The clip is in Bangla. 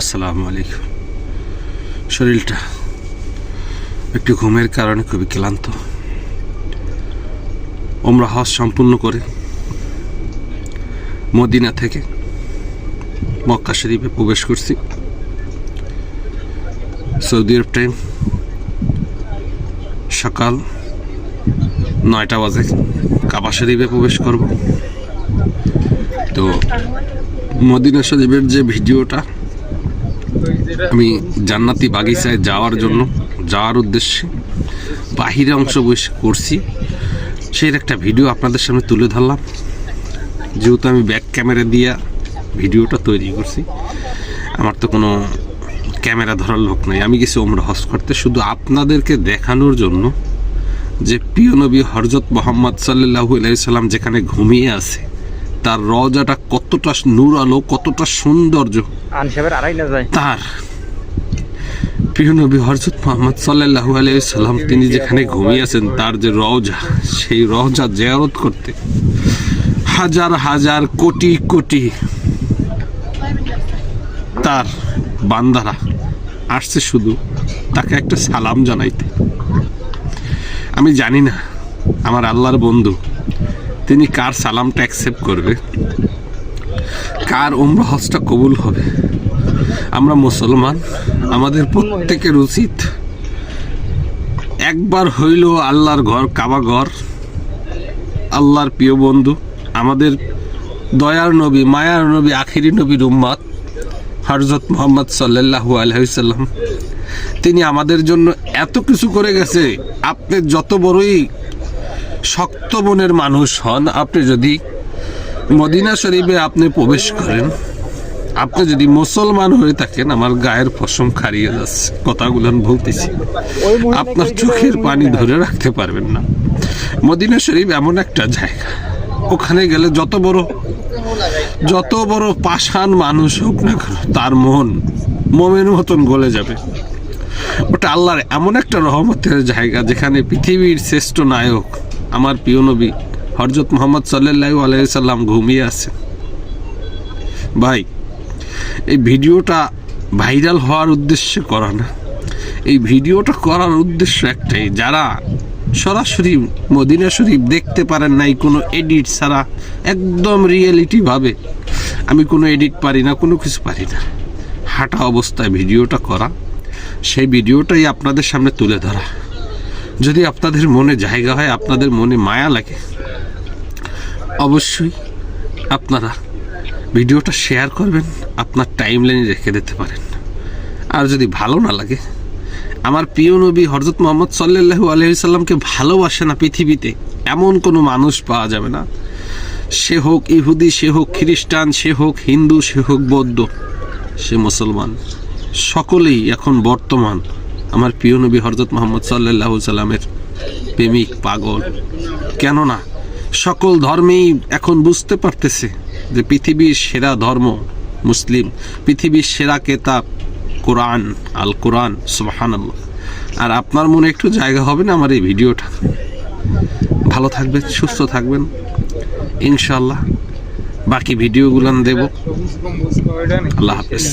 আসসালামু আলাইকুম। শরীরটা একটু ঘুমের কারণে খুবই ক্লান্ত। ওমরা হজ সম্পূর্ণ করে মদিনা থেকে মক্কা শরীফে প্রবেশ করছি। সৌদি আরব টাইম সকাল নয়টা বাজে কাবা শরীফে প্রবেশ করব। তো মদিনা শরীফের যে ভিডিওটা আমি জান্নাতি বাগিচায় যাওয়ার জন্য, যাওয়ার উদ্দেশ্যে বাহিরে অংশ করছি। সেই একটা ভিডিও আপনাদের সামনে তুলে ধরলাম। যেহেতু আমি ব্যাক ক্যামেরা দিয়ে ভিডিওটা তৈরি করছি, আমার তো কোনো ক্যামেরা ধরার লোক নাই। আমি গেছি ওমরা হজ করতে। শুধু আপনাদেরকে দেখানোর জন্য যে প্রিয় নবী হরজত মোহাম্মদ সাল্লাহু সাল্লাম যেখানে ঘুমিয়ে আছে তার রজাটা কতটা নূর আলো কতটা সৌন্দর্য। তার প্রিয় নবী হরজত মোহাম্মদ সাল্লাহু সাল্লাম তিনি যেখানে ঘুমিয়েছেন তার যে রওজা সেই রওজা জেয়ারত করতে। হাজার হাজার কোটি কোটি তার বান্দারা আসছে শুধু তাকে একটা সালাম জানাইতে। আমি জানি না আমার আল্লাহর বন্ধু তিনি কার সালামটা অ্যাকসেপ্ট করবে? কার উমরা হজটা কবুল হবে? আমরা মুসলমান, আমাদের প্রত্যেকের উচিত একবার হইল আল্লাহর ঘর কাবা ঘর, আল্লাহর প্রিয় বন্ধু, আমাদের দয়ার নবী, মায়ার নবী, আখিরি নবীর উম্মাদ হরজত মোহাম্মদ সাল্লাহু আলহিসাল্লাম তিনি আমাদের জন্য এত কিছু করে গেছে। আপনি যত বড়ই শক্ত মনের মানুষ হন আপনি যদি মদিনা শরীফে আপনি প্রবেশ করেন আপনি যদি মুসলমান হয়ে থাকেন আমার গায়ের পশম খারিয়ে যাচ্ছে কথাগুলো বলতেছি। আপনার চোখের পানি ধরে রাখতে পারবেন না। মদিনা শরীফ এমন একটা জায়গা ওখানে গেলে যত বড় যত বড় পাষাণ মানুষ হোক না কেন তার মন মোমের মতন গলে যাবে। ওটা আল্লাহর এমন একটা রহমতের জায়গা যেখানে পৃথিবীর শ্রেষ্ঠ নায়ক আমার প্রিয় নবী হরজত মোহাম্মদ সাল্লাহ আলাইসাল্লাম ঘুমিয়ে আছে। ভাই, এই ভিডিওটা ভাইরাল হওয়ার উদ্দেশ্যে করা না। এই ভিডিওটা করার উদ্দেশ্য একটাই, যারা সরাসরি মদিনা শরীফ দেখতে পারেন নাই, কোনো এডিট ছাড়া একদম রিয়েলিটি ভাবে, আমি কোনো এডিট পারি না, কোনো কিছু পারি না। হাঁটা অবস্থায় ভিডিওটা করা, সেই ভিডিওটাই আপনাদের সামনে তুলে ধরা। যদি আপনাদের মনে জায়গা হয়, আপনাদের মনে মায়া লাগে, অবশ্যই আপনারা ভিডিওটা শেয়ার করবেন, আপনার টাইম লাইনে রেখে দিতে পারেন। আর যদি ভালো না লাগে, আমার প্রিয় নবী হরজত মোহাম্মদ সাল্লাহু আলহিসাল্লামকে ভালোবাসে না পৃথিবীতে, এমন কোনো মানুষ পাওয়া যাবে না। সে হোক ইহুদি, সে হোক খ্রিস্টান, সে হোক হিন্দু, সে হোক বৌদ্ধ, সে মুসলমান। সকলেই এখন বর্তমান আমার প্রিয় নবী হরজত মোহাম্মদ সাল্লাহ সাল্লামের প্রেমিক, পাগল। কেননা সকল ধর্মেই এখন বুঝতে পারতেছে যে পৃথিবীর সেরা ধর্ম মুসলিম, পৃথিবীর সেরা কেতাব কোরআন আল কোরআন সুবাহান আর আপনার মনে একটু জায়গা হবে না আমার এই ভিডিওটা? ভালো থাকবেন, সুস্থ থাকবেন। ইনশাল্লাহ বাকি ভিডিওগুলো দেব। আল্লাহ হাফেজ।